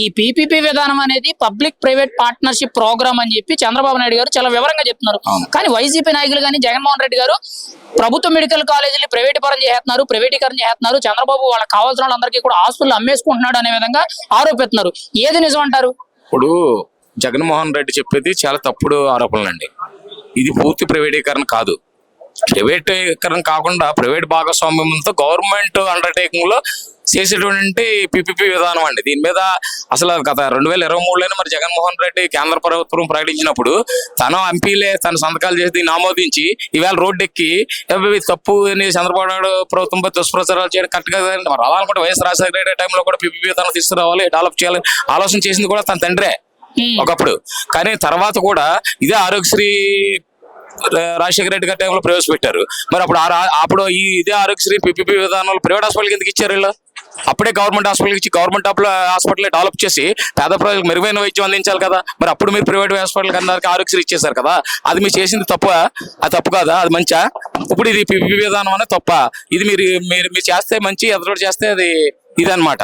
ఈ పీపీపీ విధానం అనేది పబ్లిక్ ప్రైవేట్ పార్ట్నర్షిప్ ప్రోగ్రామ్ అని చెప్పి చంద్రబాబు నాయుడు గారు చాలా వివరంగా చెప్తున్నారు. కానీ వైసీపీ నాయకులు కానీ జగన్మోహన్ రెడ్డి గారు ప్రభుత్వ మెడికల్ కాలేజీలు ప్రైవేట్ పరం చేస్తున్నారు ప్రైవేటీకరణ చేస్తున్నారు. చంద్రబాబు వాళ్ళకి కావాల్సిన వాళ్ళందరికీ కూడా ఆస్తులు అమ్మేసుకుంటున్నాడు అనే విధంగా ఆరోపిస్తున్నారు. ఏది నిజం అంటారు? ఇప్పుడు జగన్మోహన్ రెడ్డి చెప్పేది చాలా తప్పుడు ఆరోపణలు అండి ఇది పూర్తి ప్రైవేటీకరణ కాదు. ప్రైవేటీకరణ కాకుండా ప్రైవేట్ భాగస్వామ్యంతో గవర్నమెంట్ అండర్టేకింగ్లో చేసేటువంటి పిపిపి విధానం అండి. దీని మీద అసలు గత రెండు వేల ఇరవై మూడులోనే మరి జగన్మోహన్ రెడ్డి కేంద్ర ప్రభుత్వం ప్రకటించినప్పుడు తన ఎంపీలే తన సంతకాలు చేసి దీన్ని ఆమోదించి ఈవేళ రోడ్డు ఎక్కి "అబ్బే, ఇది తప్పు అని చంద్రబాబు నాయుడు ప్రభుత్వంపై దుష్ప్రచారాలు చేయడం కరెక్ట్ కదా మరి అలా అనుకుంటే వైఎస్ రాజశేఖర రెడ్డి టైంలో కూడా పిపిపి విధానం తీసుకురావాలి డెవలప్ చేయాలని ఆలోచన చేసింది కూడా తన తండ్రే. ఒకప్పుడు. కానీ తర్వాత కూడా ఇదే ఆరోగ్యశ్రీ రాజశేఖర రెడ్డి గారి టైంలో ప్రవేశపెట్టారు. మరి అప్పుడు ఆ అప్పుడు ఈ ఇదే ఆరోగ్యశ్రీ పిపిపి విధానంలో ప్రైవేట్ హాస్పిటల్ ఎందుకు ఇచ్చారు వీళ్ళు? అప్పుడే గవర్నమెంట్ హాస్పిటల్కి ఇచ్చి గవర్నమెంట్ హాస్పిటల్ డెవలప్ చేసి పేద ప్రజలకు మెరుగైన వైద్యం అందించాలి కదా. మరి అప్పుడు మీరు ప్రైవేట్ హాస్పిటల్ అందరికి ఆరోగ్యశ్రీ ఇచ్చేసారు కదా. అది మీరు చేసింది తప్ప? అది తప్పు కాదా? అది మంచా? ఇప్పుడు ఇది పిపిపి విధానం అనేది తప్ప? ఇది మీరు మీరు మీరు చేస్తే మంచి ఎదురు చేస్తే అది ఇదన్నమాట.